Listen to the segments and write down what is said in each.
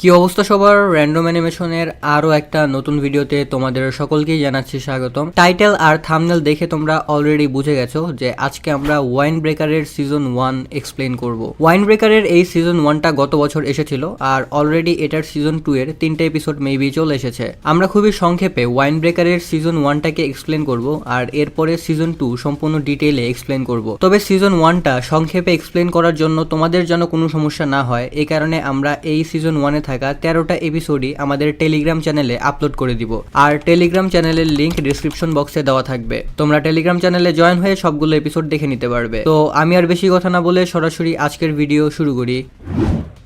কি অবস্থা সবার? র্যান্ডম অ্যানিমেশনের আরও একটা নতুন ভিডিওতে তোমাদের সকলকেই জানাচ্ছি স্বাগতম। টাইটেল আর থামনেল দেখে তোমরা অলরেডি বুঝে গেছো যে আজকে আমরা ওয়াইন ব্রেকারের সিজন ওয়ান এক্সপ্লেন করব। ওয়াইন ব্রেকারের এই সিজন ওয়ানটা গত বছর এসেছিল আর অলরেডি এটার সিজন টু এর তিনটে এপিসোড মেবি চলে এসেছে। আমরা খুবই সংক্ষেপে ওয়াইন ব্রেকারের সিজন ওয়ানটাকে এক্সপ্লেন করব আর এরপরে সিজন টু সম্পূর্ণ ডিটেইলে এক্সপ্লেন করব। তবে সিজন ওয়ানটা সংক্ষেপে এক্সপ্লেন করার জন্য তোমাদের যেন কোনো সমস্যা না হয় এই কারণে আমরা এই সিজন ওয়ানে থাকা তেরোটা এপিসোডই আমাদের টেলিগ্রাম চ্যানেলে আপলোড করে দিব। আর টেলিগ্রাম চ্যানেলের লিঙ্ক ডিসক্রিপশন বক্সে দেওয়া থাকবে। তোমরা টেলিগ্রাম চ্যানেলে জয়েন হয়ে সবগুলো এপিসোড দেখে নিতে পারবে। তো আমি আর বেশি কথা না বলে সরাসরি আজকের ভিডিও শুরু করি।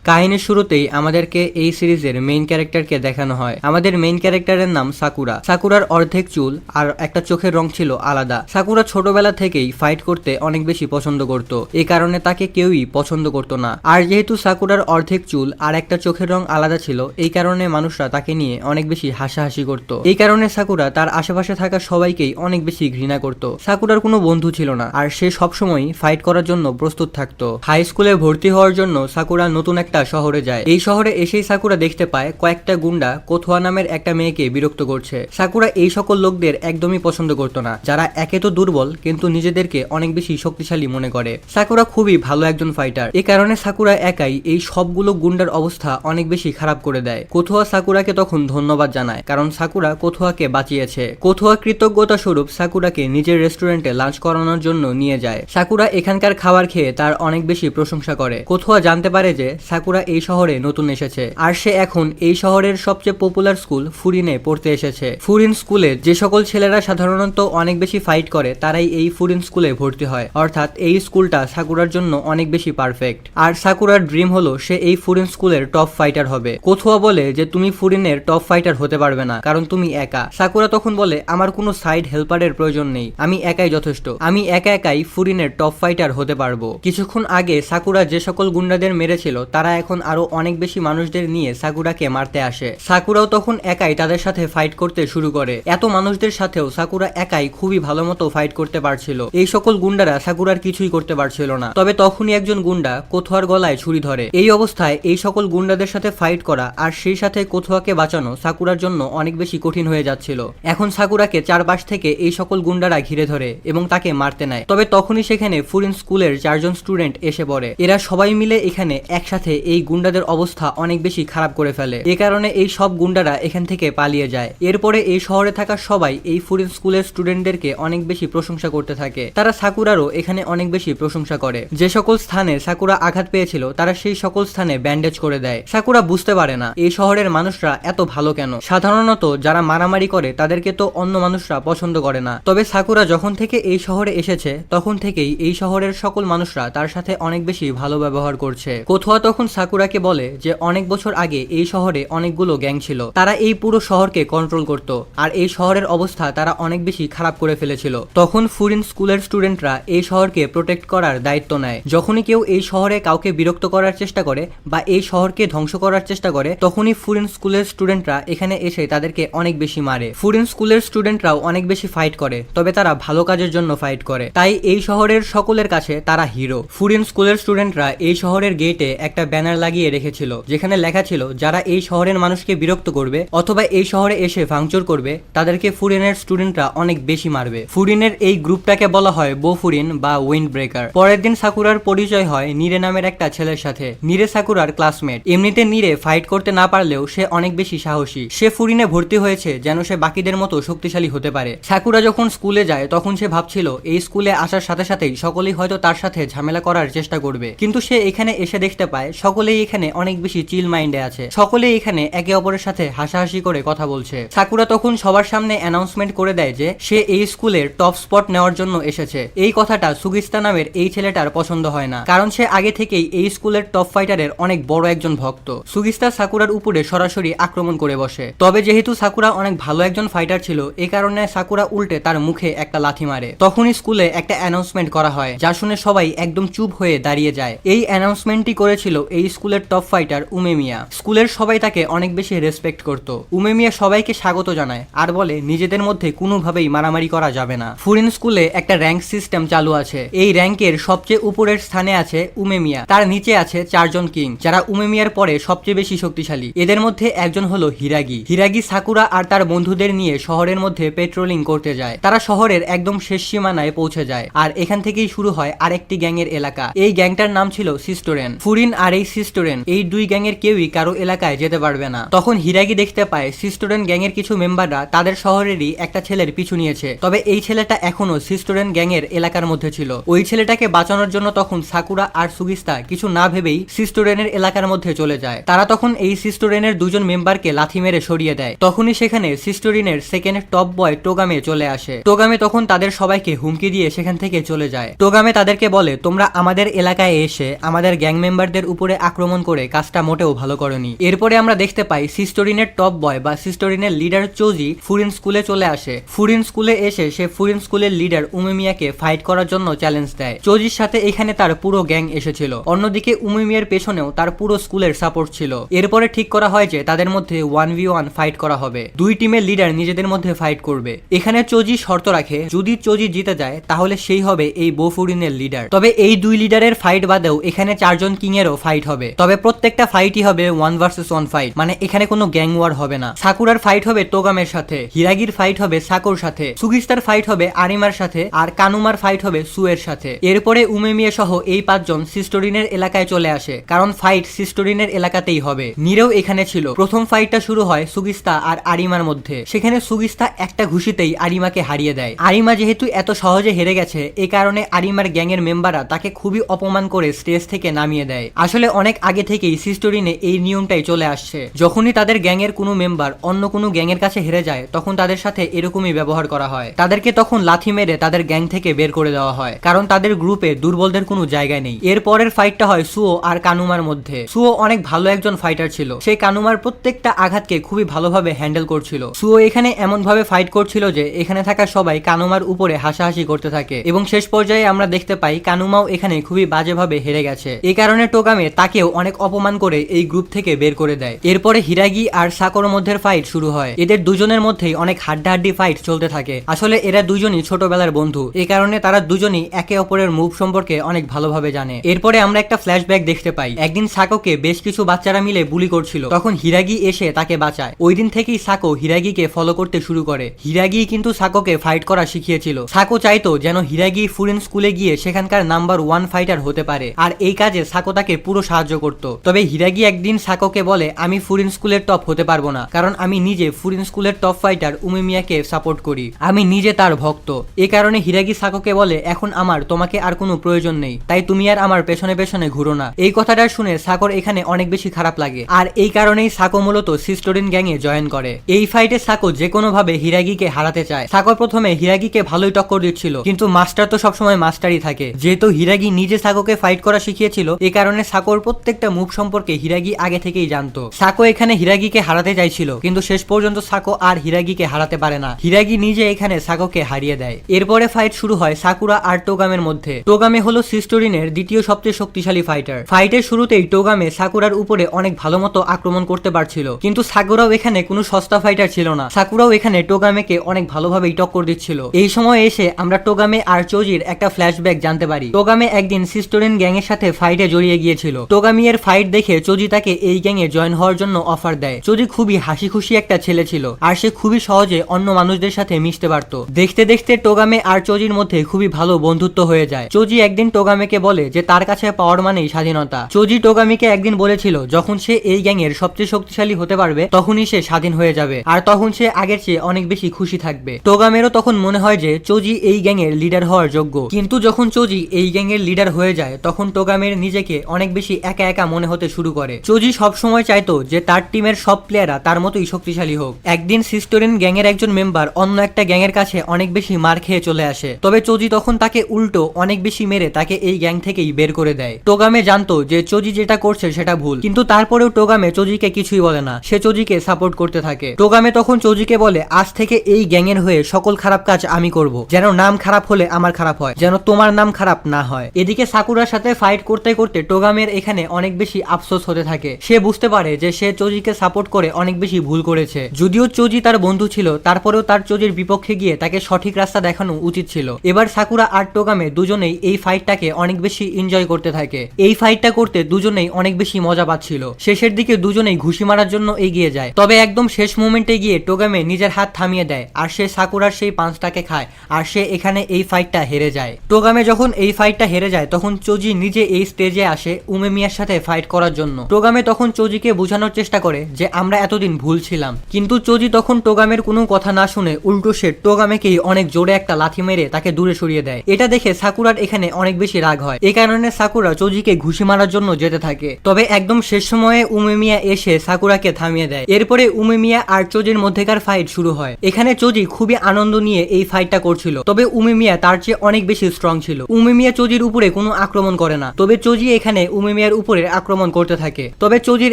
কাহিনীর শুরুতেই আমাদেরকে এই সিরিজের মেইন ক্যারেক্টারকে দেখানো হয়। আমাদের মেইন ক্যারেক্টারের নাম সাকুরা। সাকুরার অর্ধেক চুল আর একটা চোখের রং ছিল আলাদা। সাকুরা ছোটবেলা থেকেই ফাইট করতে অনেক বেশি পছন্দ করত। এই কারণে তাকে কেউই পছন্দ করত না। আর যেহেতু সাকুরার অর্ধেক চুল আর একটা চোখের রং আলাদা ছিল, এই কারণে মানুষরা তাকে নিয়ে অনেক বেশি হাসাহাসি করত। এই কারণে সাকুরা তার আশেপাশে থাকা সবাইকেই অনেক বেশি ঘৃণা করত। সাকুরার কোনো বন্ধু ছিল না। আর সে সবসময় ফাইট করার জন্য প্রস্তুত থাকতো। হাই স্কুলে ভর্তি হওয়ার জন্য সাকুরা নতুন একটা শহরে যায়। এই শহরে এসেই সাকুরা দেখতে পায় কয়েকটা গুন্ডা কোথোয়া নামের একটা মেয়েকে বিরক্ত করছে। সাকুরা এই সকল লোকদের একদমই পছন্দ করতো না। যারা একে তো দুর্বল, কিন্তু নিজেদেরকে অনেক বেশি শক্তিশালী মনে করে। সাকুরা খুবই ভালো একজন ফাইটার এ কারণে সাকুরা একাই এই সবগুলো গুন্ডার অবস্থা অনেক বেশি খারাপ করে দেয়। কোথোয়া সাকুরাকে তখন ধন্যবাদ জানায়, কারণ সাকুরা কোথোয়াকে বাঁচিয়েছে। কোথোয়া কৃতজ্ঞতা স্বরূপ সাকুরাকে নিজের রেস্টুরেন্টে লাঞ্চ করানোর জন্য নিয়ে যায়। সাকুরা এখানকার খাবার খেয়ে তার অনেক বেশি প্রশংসা করে। কোথোয়া জানতে পারে যে সাকুরা এই শহরে নতুন এসেছে। আর সে এখন এই শহরের সবচেয়ে পপুলার স্কুল ফুরিনে পড়তে এসেছে। ফুরিন স্কুলে যে সকল ছেলেরা সাধারণত অনেক বেশি ফাইট করে, তারাই এই ফুরিন স্কুলে ভর্তি হয়। অর্থাৎ এই স্কুলটা সাকুরার জন্য অনেক বেশি পারফেক্ট আর সাকুরার ড্রিম হলো সে এই ফুরিন স্কুলের টপ ফাইটার হবে। কোথুয়া বলে যে তুমি ফুরিনের টপ ফাইটার হতে পারবে না, কারণ তুমি একা। সাকুরা তখন বলে, আমার কোনো সাইড হেল্পারের প্রয়োজন নেই। আমি একাই যথেষ্ট। আমি একা একাই ফুরিনের টপ ফাইটার হতে পারব। কিছুক্ষণ আগে সাকুরা যে সকল গুন্ডাদের মেরেছিল, তারা এখন আরও অনেক বেশি মানুষদের নিয়ে সাকুরাকে মারতে আসে। সাকুরাও তখন একাই তাদের সাথে ফাইট করতে শুরু করে। এত মানুষদের সাথেও সাকুরা একাই খুবই ভালো মতো ফাইট করতে পারছিল। এই সকল গুন্ডারা সাকুরার কিছুই করতে পারছিল না। তবে তখনই একজন গুন্ডা কোথোয়ার গলায় ছুরি ধরে। এই অবস্থায় এই সকল গুন্ডাদের সাথে ফাইট করা আর সেই সাথে কোথোয়াকে বাঁচানো সাকুরার জন্য অনেক বেশি কঠিন হয়ে যাচ্ছিল। এখন সাকুরাকে চারপাশ থেকে এই সকল গুন্ডারা ঘিরে ধরে এবং তাকে মারতে নেয়। তবে তখনই সেখানে ফুরিন স্কুলের চারজন স্টুডেন্ট এসে পড়ে। এরা সবাই মিলে এখানে একসাথে এই গুন্ডাদের অবস্থা অনেক বেশি খারাপ করে ফেলে। এ কারণে এই সব গুন্ডারা এখান থেকে পালিয়ে যায়। এরপরে এই শহরে থাকা সবাই এই ফুরিন স্কুলের স্টুডেন্টদেরকে অনেক বেশি প্রশংসা করতে থাকে। তারা সাকুরারও এখানে অনেক বেশি প্রশংসা করে। যে সকল স্থানে সাকুরা আঘাত পেয়েছিল, তারা সেই সকল স্থানে ব্যান্ডেজ করে দেয়। সাকুরা বুঝতে পারে না, এই শহরের মানুষরা এত ভালো কেন? সাধারণত যারা মারামারি করে, তাদেরকে তো অন্য মানুষরা পছন্দ করে না। তবে সাকুরা যখন থেকে এই শহরে এসেছে, তখন থেকেই এই শহরের সকল মানুষরা তার সাথে অনেক বেশি ভালো ব্যবহার করছে। কোথোয়া তখন সাকুরাকে বলে যে, অনেক বছর আগে এই শহরে অনেকগুলো গ্যাং ছিল। তারা এই পুরো শহরকে কন্ট্রোল করত। আর এই শহরের অবস্থা তারা অনেক বেশি খারাপ করে ফেলেছিল। তখন ফুরিন স্কুলের স্টুডেন্টরা এই শহরকে প্রোটেক্ট করার দায়িত্ব নেয়। যখনই কেউ এই শহরে কাউকে বিরক্ত করার চেষ্টা করে বা এই শহরকে ধ্বংস করার চেষ্টা করে, তখনই ফুরিন স্কুলের স্টুডেন্টরা এখানে এসে তাদেরকে অনেক বেশি মারে। ফুরিন স্কুলের স্টুডেন্টরাও অনেক বেশি ফাইট করে, তবে তারা ভালো কাজের জন্য ফাইট করে। তাই এই শহরের সকলের কাছে তারা হিরো ফুরিন স্কুলের স্টুডেন্টরা এই শহরের গেটে একটা ব্যানার লাগিয়ে রেখেছিল, যেখানে লেখা ছিল, যারা এই শহরের মানুষকে বিরক্ত করবে অথবা এই শহরে এসে ভাঙচুর করবে, তাদেরকে ফুরিনের স্টুডেন্টরা অনেক বেশি মারবে। ফুরিনের এই গ্রুপটাকে বলা হয় বো ফুরিন বা উইন্ড ব্রেকার পরের দিন সাকুরার পরিচয় হয় নিরে নামের একটা ছেলের সাথে। নিরে সাকুরার ক্লাসমেট। এমনিতে নিরে ফাইট করতে না পারলেও সে অনেক বেশি সাহসী। সে ফুরিনে ভর্তি হয়েছে যেন সে বাকিদের মতো শক্তিশালী হতে পারে। সাকুরা যখন স্কুলে যায়, তখন সে ভাবছিল, এই স্কুলে আসার সাথে সাথেই সকলেই হয়তো তার সাথে ঝামেলা করার চেষ্টা করবে। কিন্তু সে এখানে এসে দেখতে পায় সকলেই এখানে অনেক বেশি চিল মাইন্ডে আছে। সকলেই এখানে একে অপরের সাথে হাসাহাসি করে কথা বলছে। সাকুরা তখন সবার সামনে অ্যানাউন্সমেন্ট করে দেয় যে, সে এই স্কুলের টপ স্পট নেওয়ার জন্য এসেছে। এই কথাটা সুগিস্তা নামের এই ছেলেটার পছন্দ হয় না। কারণ সে আগে থেকেই এই স্কুলের টপ ফাইটারের অনেক বড় একজন ভক্ত। সুগিস্তা সাকুরার উপরে সরাসরি আক্রমণ করে বসে। তবে যেহেতু সাকুরা অনেক ভালো একজন ফাইটার ছিল এই কারণে সাকুরা উল্টে তার মুখে একটা লাথি মারে। তখনই স্কুলে একটা অ্যানাউন্সমেন্ট করা হয়, যা শুনে সবাই একদম চুপ হয়ে দাঁড়িয়ে যায়। এই অ্যানাউন্সমেন্টটি করেছিল এই স্কুলের টপ ফাইটার উমেমিয়া স্কুলের সবাই তাকে অনেক বেশি রেসপেক্ট করত। উমেমিয়া সবাইকে স্বাগত জানায়, আর বলে, নিজেদের মধ্যে কোনোভাবেই মারামারি করা যাবে না। ফুরিন স্কুলে একটা র্যাঙ্ক সিস্টেম চালু আছে। এই র্যাঙ্কের সবচেয়ে উপরের স্থানে আছে উমেমিয়া তার নিচে আছে চারজন কিং, যারা উমেমিয়ার পরে সবচেয়ে বেশি শক্তিশালী। এদের মধ্যে একজন হলো হিরাগি। হিরাগি সাকুরা আর তার বন্ধুদের নিয়ে শহরের মধ্যে পেট্রোলিং করতে যায়। তারা শহরের একদম শেষ সীমানায় পৌঁছে যায়। আর এখান থেকেই শুরু হয় আরেকটি গ্যাংয়ের এলাকা। এই গ্যাংটার নাম ছিল সিস্টোরেন। ফুরিন আর এই সিস্টোরেন এই দুই গ্যাংয়ের কেউই কারও এলাকায় যেতে পারবে না। তখন হিরাগি দেখতে পায় সিস্টোরেন গ্যাংয়ের কিছু মেম্বাররা তাদের শহরেরই একটা ছেলের পিছু নিয়েছে। তবে এই ছেলেটা এখনও সিস্টোরেন গ্যাংয়ের এলাকার মধ্যে ছিল। ওই ছেলেটাকে বাঁচানোর জন্য তখন সাকুরা আর সুগিস্তা কিছু না ভেবেই সিস্টোরেনের এলাকার মধ্যে চলে যায়। তারা তখন এই সিস্টোরেনের দুজন মেম্বারকে লাথি মেরে সরিয়ে দেয়। তখনই সেখানে সিস্টোরিনের সেকেন্ড টপ বয় টোগামে চলে আসে। টোগামে তখন তাদের সবাইকে হুমকি দিয়ে সেখান থেকে চলে যায়। টোগামে তাদেরকে বলে, তোমরা আমাদের এলাকায় এসে আমাদের গ্যাং মেম্বারদের উপরে আক্রমণ করে কাজটা মোটেও ভালো করেনি। এরপরে আমরা দেখতে পাই সিস্টোরিনের টপ বয় বা সিস্টোরিনের লিডার চৌজি ফুরিন স্কুলে চলে আসে। ফুরিন স্কুলে এসে সে ফুরিন স্কুলের লিডার উমেমিয়াকে ফাইট করার জন্য চ্যালেঞ্জ দেয়। চৌজির সাথে এখানে তার পুরো গ্যাং এসেছিল। অন্যদিকে উমেমিয়ার পেছনেও তার পুরো স্কুলের সাপোর্ট ছিল। এরপরে ঠিক করা হয় যে তাদের মধ্যে ওয়ান ভি ওয়ান ফাইট করা হবে। দুই টিমের লিডার নিজেদের মধ্যে ফাইট করবে। এখানে চৌজি শর্ত রাখে, যদি চৌজি জিতে যায়, তাহলে সেই হবে এই বোফুরিনের লিডার। তবে এই দুই লিডারের ফাইট বাদেও এখানে চারজন কিং এরও ফাইট হবে। তবে প্রত্যেকটা ফাইটই হবে ওয়ান ভার্সেস ওয়ান ফাইট মানে এখানে কোনো গ্যাং ওয়ার হবে না। সাকুরার ফাইট হবে তোগামের সাথে, হিরাগির ফাইট হবে সাকুর সাথে, সুগিস্তার ফাইট হবে আরিমার সাথে, আর কানুমার ফাইট হবে সুয়ের সাথে। এরপরে উমেমিয়া সহ এই পাঁচজন সিস্টোরিনের এলাকায় চলে আসে, কারণ ফাইট সিস্টোরিনের এলাকাতেই হবে। নিরেও এখানে ছিল। প্রথম ফাইটটা শুরু হয় সুগিস্তা আর আরিমার মধ্যে। সেখানে সুগিস্তা একটা ঘুষিতেই আরিমাকে হারিয়ে দেয়। আরিমা যেহেতু এত সহজে হেরে গেছে, এ কারণে আরিমার গ্যাংয়ের মেম্বাররা তাকে খুবই অপমান করে স্টেজ থেকে নামিয়ে দেয়। আসলে অনেক আগে থেকেই সিস্টোরিনে এই নিয়মটাই চলে আসছে। যখনই তাদের গ্যাংয়ের কোনো মেম্বার অন্য কোনো গ্যাংয়ের কাছে হেরে যায়, তখন তাদের সাথে এরকমই ব্যবহার করা হয়। তাদেরকে তখন লাথি মেরে তাদের গ্যাং থেকে বের করে দেওয়া হয়, কারণ তাদের গ্রুপে দুর্বলদের কোনো জায়গা নেই। এর পরের ফাইটটা হয় সুও আর কানুমার মধ্যে। সুও অনেক ভালো একজন ফাইটার ছিল। সেই কানুমার প্রত্যেকটা আঘাতকে খুবই ভালোভাবে হ্যান্ডেল করছিল। সুও এখানে এমন ভাবে ফাইট করছিল যে, এখানে থাকা সবাই কানুমার উপরে হাসাহাসি করতে থাকে। এবং শেষ পর্যায়ে আমরা দেখতে পাই কানুমাও এখানে খুবই বাজেভাবে হেরে গেছে। এই কারণে টোগামে তাকেও অনেক অপমান করে এই গ্রুপ থেকে বের করে দেয়। এরপরে হিরাগি আর সাকোর মধ্যে ফাইট শুরু হয়। এদের দুজনের মধ্যেই অনেক হাড্ডাহাড্ডি ফাইট চলতে থাকে। আসলে এরা দুজনই ছোটবেলার বন্ধু। এই কারণে তারা দুজনই একে অপরের মুভ সম্পর্কে অনেক ভালোভাবে জানে। এরপরে আমরা একটা ফ্ল্যাশব্যাক দেখতে পাই। একদিন সাকোকে বেশ কিছু বাচ্চারা মিলে বুলি করছিল। তখন হিরাগি এসে তাকে বাঁচায়। ওই দিন থেকেই সাকো হিরাগিকে ফলো করতে শুরু করে। হিরাগি কিন্তু সাকোকে ফাইট করা শিখিয়েছিল। সাকো চাইতো যেন হিরাগি ফুরিন স্কুলে গিয়ে সেখানকার নাম্বার ওয়ান ফাইটার হতে পারে। আর এই কাজে সাকো তাকে পুরো সাহায্য করত। তবে হিরাগি একদিন সাকোকে বলে, আমি ফুরিন স্কুলের টপ হতে পারব না, কারণ আমি নিজে ফুরিন স্কুলের টপ ফাইটার উমেমিয়াকে সাপোর্ট করি। আমি নিজে তার ভক্ত। এই কারণে হিরাগি সাকোকে বলে, এখন আমার, তোমাকে আর কোনো প্রয়োজন নেই। তাই তুমি আর আমার পেছনে পেছনে ঘুরো না। এই কথাটা শুনে সাকোর এখানে অনেক বেশি খারাপ লাগে। আর এই কারণেই সাকো মূলত সিস্টোরিন গ্যাংয়ে জয়েন করে। এই ফাইটে সাকো যে কোনো ভাবে হিরাগিকে হারাতে চায়। সাকো প্রথমে হিরাগিকে ভালোই টক্কর দিচ্ছিল, কিন্তু মাস্টার তো সবসময় মাস্টারই থাকে। যেহেতু হিরাগি নিজে সাকোকে ফাইট করা শিখিয়েছিল এই কারণে সাকোর প্রত্যেকটা মুভ সম্পর্কে হিরাগি আগে থেকেই জানতো। সাকো এখানে হিরাগিকে হারাতে চাইছিল, কিন্তু শেষ পর্যন্ত সাকো আর হিরাগিকে হারাতে পারে না। হিরাগি নিজে এখানে সাকোকে হারিয়ে দেয়। এরপরে ফাইট শুরু হয় সাকুরা আর টোগামের মধ্যে। টোগামে হলো সিস্টোরিনের দ্বিতীয় সবচেয়ে শক্তিশালী ফাইটার। ফাইটের শুরুতেই টোগামে সাকুরার উপরে অনেক ভালো মতো আক্রমণ করতে পারছিল, কিন্তু সাকুরাও এখানে কোনো সস্তা ফাইটার ছিল না। সাকুরাও এখানে টোগামেকে অনেক ভালোভাবেই টক্কর দিচ্ছিল। এই সময় এসে আমরা টোগামে আর চৌজির একটা ফ্ল্যাশব্যাক জানতে পারি। টোগামে একদিন সিস্টোরিন গ্যাং এর সাথে ফাইটে জড়িয়ে গিয়েছিল। টোগামি এর ফাইট দেখে চৌজি তাকে এই গ্যাংয়ে জয়েন হওয়ার জন্য অফার দেয়। চৌজি খুবই হাসি খুশি একটা ছেলে ছিল, আর সে খুবই সহজে অন্য মানুষদের সাথে মিশতে পারত। দেখতে দেখতে টোগামে আর চৌজির মধ্যে খুবই ভালো বন্ধুত্ব হয়ে যায়। চৌজি একদিন টোগামেকে বলে যে, তার কাছে পাওয়ার মানেই স্বাধীনতা। চৌজি টোগামিকে একদিন বলেছিল, যখন সে এই গ্যাংয়ের সবচেয়ে শক্তিশালী হতে পারবে, তখনই সে স্বাধীন হয়ে যাবে, আর তখন সে আগের চেয়ে অনেক বেশি খুশি থাকবে। টোগামেরও তখন মনে হয় যে, চৌজি এই গ্যাংয়ের লিডার হওয়ার যোগ্য। কিন্তু যখন চৌজি এই গ্যাংয়ের লিডার হয়ে যায়, তখন টোগামের নিজেকে অনেক বেশি একা একা মনে হতে শুরু করে। চৌজি সবসময় চাইতো যে তার টিমের সব প্লেয়াররা তার মতোই শক্তিশালী হোক। একদিন সিস্টোরিন গ্যাংয়ের একজন মেম্বার অন্য একটা গ্যাংয়ের কাছে অনেক বেশি মার খেয়ে চলে আসে। তবে চৌজি তখন তাকে উল্টো অনেক বেশি মেরে তাকে এই গ্যাং থেকেই বের করে দেয়। টোগামে জানতো যে চৌজি যেটা করছে সেটা ভুল। কিন্তু তারপরেও টোগামে চৌজিকে কিছুই বলে না। সে চোজিকে সাপোর্ট করতে থাকে। টোগামে তখন চোজিকে বলে, আজ থেকে এই গ্যাংয়ের হয়ে সকল খারাপ কাজ আমি করব। যেন নাম খারাপ হলে আমার খারাপ হয়। যেন তোমার নাম খারাপ না হয়। এদিকে সাকুরার সাথে ফাইট করতে করতে টোগামের এখানে অনেক বেশি আফসোস হতে থাকে। সে বুঝতে পারে যে সে চোজিকে সাপোর্ট করে অনেক বেশি ভুল করেছে। যদিও চোজি তার বন্ধু ছিল, তারপরেও তার চোজির বিপক্ষে গিয়ে তাকে সঠিক রাস্তা দেখানো উচিত ছিল। এবার সাকুরা আর টোগামে দুজনেই এই ফাইটটাকে অনেক বেশি এনজয় করতে থাকে। এই ফাইটটা করতে দুজনেই অনেক বেশি মজা পাচ্ছিল। শেষের দিকে দুজনেই ঘুষি মারার জন্য এগিয়ে যায়। তবে একদম শেষ মোমেন্টে গিয়ে টোগামে নিজের হাত থামিয়ে দেয় আর সে সাকুরার সেই পাঁচটাকে খায় আর সে এখানে এই ফাইটটা হেরে যায়। টোগামে যখন এই ফাইটটা হেরে যায়, তখন চোজি নিজে এই স্টেজে আসে উমেমিয়ার সাথে ফাইট করার জন্য। টোগামে তখন চোজিকে বোঝানোর চেষ্টা করে যে আমরা এতদিন ভুল ছিলাম। কিন্তু চোজি তখন টোগামের কোনো কথা না শুনে উল্টো সে টোগামেকেই অনেক জোরে একটা লাথি মেরে তাকে দূরে সরিয়ে দেয়। এটা দেখে সাকুরার এখানে অনেক বেশি রাগ হয়। এই কারণে সাকুরা চোজিকে ঘুষি মারার জন্য যেতে থাকে। তবে একদম শেষ সময়ে উমেমিয়া এসে সাকুরাকে থামিয়ে দেয়। এরপরে উমেমিয়া আর চোজির মধ্যেকার ফাইট শুরু হয়। এখানে চোজি খুবই আনন্দ নিয়ে এই ফাইটটা করছিল। তবে উমেমিয়া তার চেয়ে অনেক বেশি স্ট্রং ছিল। উমেমিয়া চোজির উপরে কোনো আক্রমণ করে না। তবে চোজি এখানে উমেমিয়ার উপরে আক্রমণ করতে থাকে। তবে চোজির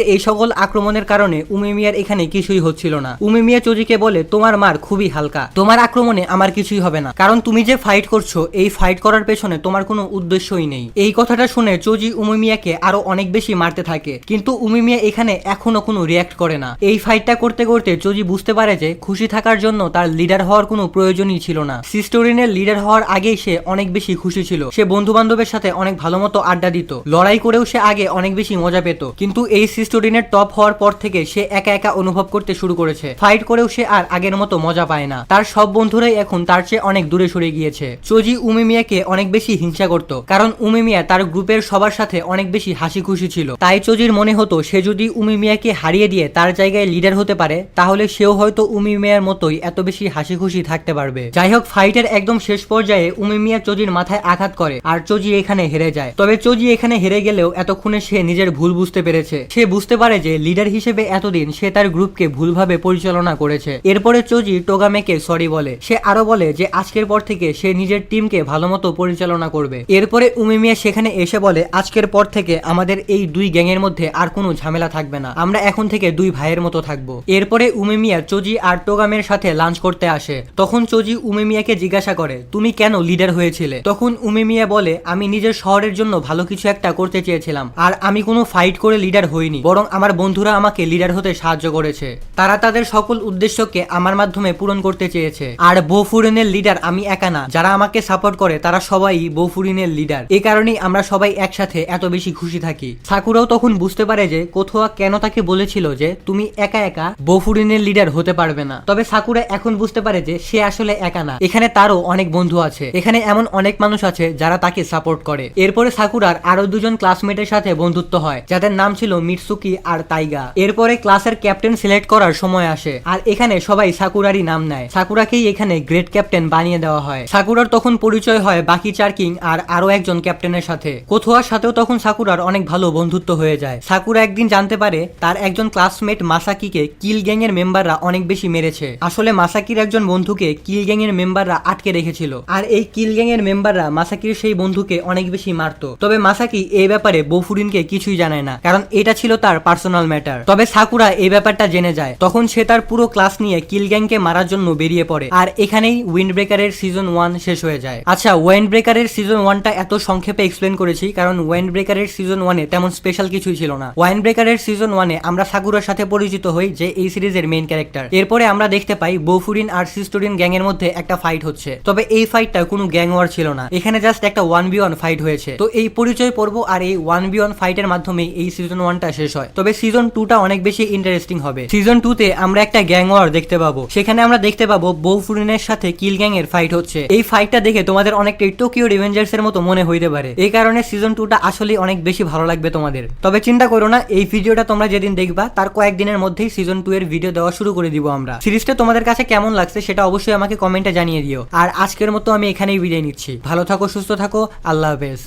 এই সকল আক্রমণের কারণে উমেমিয়ার এখানে কিছুই হচ্ছিল না। উমেমিয়া চোজিকে বলে, তোমার মার খুবই হালকা। তোমার আক্রমণে আমার কিছুই হবে না। কারণ তুমি যে ফাইট করছ, এই ফাইট করার পেছনে তোমার কোনো উদ্দেশ্যই নেই। এই কথাটা শুনে চোজি উমেমিয়াকে আরও অনেক বেশি মারতে থাকে। কিন্তু উমেমিয়া এখানে এখনও কোনো রিয়াক্ট করে না। এই ফাইটটা করতে করতে চোজি বুঝতে পারে যে, খুশি থাকার জন্য তার লিডার হওয়ার কোনো প্রয়োজনই ছিল না। সিস্টোরিনের লিডার হওয়ার আগেই সে অনেক বেশি খুশি ছিল। সে বন্ধু বান্ধবের সাথে অনেক ভালো মতো আড্ডা দিত। লড়াই করেও সে আগে অনেক বেশি মজা পেত। কিন্তু এই সিস্টোরিনের টপ হওয়ার পর থেকে সে একা একা অনুভব করতে শুরু করেছে। ফাইট করেও সে আর আগের মতো মজা পায় না। তার সব বন্ধুরাই এখন তার চেয়ে অনেক দূরে সরে গিয়েছে। চোজি উমেমিয়াকে অনেক বেশি হিংসা করত। কারণ উমেমিয়া তার গ্রুপের সবার সাথে অনেক বেশি হাসি খুশি ছিল। তাই চোজির মনে হতো, সে যদি উমিমিয়াকে হারিয়ে দিয়ে তার জায়গায় লিডার হতে পারে, তাহলে সেও হয়তো উমিমিয়ার মতোই এত বেশি হাসি খুশি থাকতে পারবে। যাই হোক, ফাইটের একদম শেষ পর্যায়ে উমিমিয়া চোজির মাথায় আঘাত করে আর চোজি এখানে হেরে যায়। তবে চোজি এখানে হেরে গেলেও এতক্ষণে সে নিজের ভুল বুঝতে পেরেছে। সে বুঝতে পারে যে লিডার হিসেবে এতদিন সে তার গ্রুপকে ভুলভাবে পরিচালনা করেছে। এরপরে চোজি টোগামেকে সরি বলে। সে আরও বলে যে আজকের পর থেকে সে নিজের টিমকে ভালো মতো পরিচালনা করবে। এরপরে উমিমিয়া সেখানে এসে বলে, আজকের পর থেকে আমাদের এই দুই গ্যাংয়ের মধ্যে আর কোনো ঝামেলা থাকবে না। আমরা এখন থেকে দুই ভাইয়ের মতো থাকব। এরপরে উমিমিয়া চোজি আর টোগামের সাথে লাঞ্চ করতে আসে। তখন চোজি উমিমিয়াকে জিজ্ঞাসা করে, তুমি কেন লিডার হয়েছিলে? তখন উমিমিয়া বলে, আমি নিজের শহরের জন্য ভালো কিছু একটা করতে চেয়েছিলাম। আর আমি কোনো ফাইট করে লিডার হইনি, বরং আমার বন্ধুরা আমাকে লিডার হতে সাহায্য করেছে। তারা তাদের সকল উদ্দেশ্যকে আমার মাধ্যমে পূরণ করতে চেয়েছে। আর বৌফুরিনের লিডার আমি একা না, যারা আমাকে সাপোর্ট করে, তারা সবাই বৌফুরিনের লিডার এই কারণেই আমরা সবাই একসাথে এত বেশি খুশি থাকি। সাকুরাও তখন বুঝতে পারে যে, কোথোয়া কেন তাকে বলেছিল যে, তুমি একা একা বৌফুরিনের লিডার হতে পারবে না। তবে সাকুরা এখন বুঝতে পারে যে, সে আসলে একা না। এখানে তারও অনেক বন্ধু আছে। এখানে এমন অনেক মানুষ আছে যারা তাকে সাপোর্ট করে। এরপরে সাকুরার আরও দুজন ক্লাসমেটের সাথে বন্ধুত্ব হয়, যাদের নাম ছিল মিটসুকি আর তাইগা। এরপরে ক্লাসের ক্যাপ্টেন সিলেক্ট করার সময় আসে, আর এখানে সবাই সাকুরারই নাম নেয়। সাকুরাকেই এখানে গ্রেট ক্যাপ্টেন বানিয়ে দেওয়া হয়। সাকুরার তখন পরিচয় হয় বাকি চার কিং আর আরও একজন ক্যাপ্টেনের সাথে। কোথোয়ার সাথেও তখন সাকুরার অনেক ভালো বন্ধুত্ব হয়ে যায়। সাকুরা একদিন জানতে পারে, তার একজন ক্লাসমেট মাসাকিকে কিল গ্যাং এর মেম্বাররা অনেক বেশি মেরেছে। আসলে মাসাকির একজন বন্ধুকে কিল গ্যাং এর মেম্বাররা আটকে রেখেছিল, আর এই কিল গ্যাং এর মেম্বাররা মাসাকির সেই বন্ধুকে অনেক বেশি মারতো। তবে মাসাকি এই ব্যাপারে বফুরিনকে কিছুই জানায় না, কারণ এটা ছিল তার পার্সোনাল ম্যাটার তবে সাকুরা এই ব্যাপারটা জেনে যায়, তখন সে তার পুরো ক্লাস নিয়ে কিল গ্যাংকে মারার জন্য বেরিয়ে পড়ে, আর এখানেই উইন্ড ব্রেকারের সিজন ওয়ান শেষ হয়ে যায়। আচ্ছা ওয়েন্ড ব্রেকারের সিজন ওয়ানটা এত সংক্ষেপে এক্সপ্লেন করেছি, কারণ ওয়েন্ড ব্রেকারের সিজন ওয়ানে তেমন স্পেশাল কিছুই ছিল না। ওয়াইন ব্রেকারের সিজন ওয়ানে আমরা সাকুরার সাথে পরিচিত হই, যে এই সিরিজের মেইন ক্যারেক্টার এরপরে আমরা দেখতে পাই বৌফুরিন আর সিস্টোরিন গ্যাং এর মধ্যে একটা ফাইট হচ্ছে। তবে এই ফাইটটা কোনো গ্যাং ওয়ার ছিল না। এখানে জাস্ট একটা ওয়ান বি ওয়ান ফাইট হয়েছে। তো এই পরিচয় পর্ব আর এই ওয়ান বি ওয়ান ফাইটের মাধ্যমেই এই সিজন ওয়ানটা শেষ হয়। তবে সিজন টুটা অনেক বেশি ইন্টারেস্টিং হবে। সিজন টুতে আমরা একটা গ্যাং ওয়ার দেখতে পাবো। সেখানে আমরা দেখতে পাবো বৌফুরিনের সাথে কিল গ্যাং এর ফাইট হচ্ছে। এই ফাইটটা দেখে তোমাদের অনেকটা টোকিও রিভেঞ্জার্স এর মতো মনে হইতে পারে। এই কারণে সিজন টুটা আসলে অনেক বেশি ভালো লাগবে তোমাদের। তবে চিন্তা করো না, এই ভিডিওটা তোমরা যেদিন দেখবা, তার কয়েকদিনের মধ্যেই সিজন টু এর ভিডিও দেওয়া শুরু করে দিব আমরা। সিরিজটা তোমাদের কাছে কেমন লাগছে সেটা অবশ্যই আমাকে কমেন্টে জানিয়ে দিও। আর আজকের মতো আমি এখানেই বিদায় নিচ্ছি। ভালো থাকো, সুস্থ থাকো, আল্লাহ হাফেজ।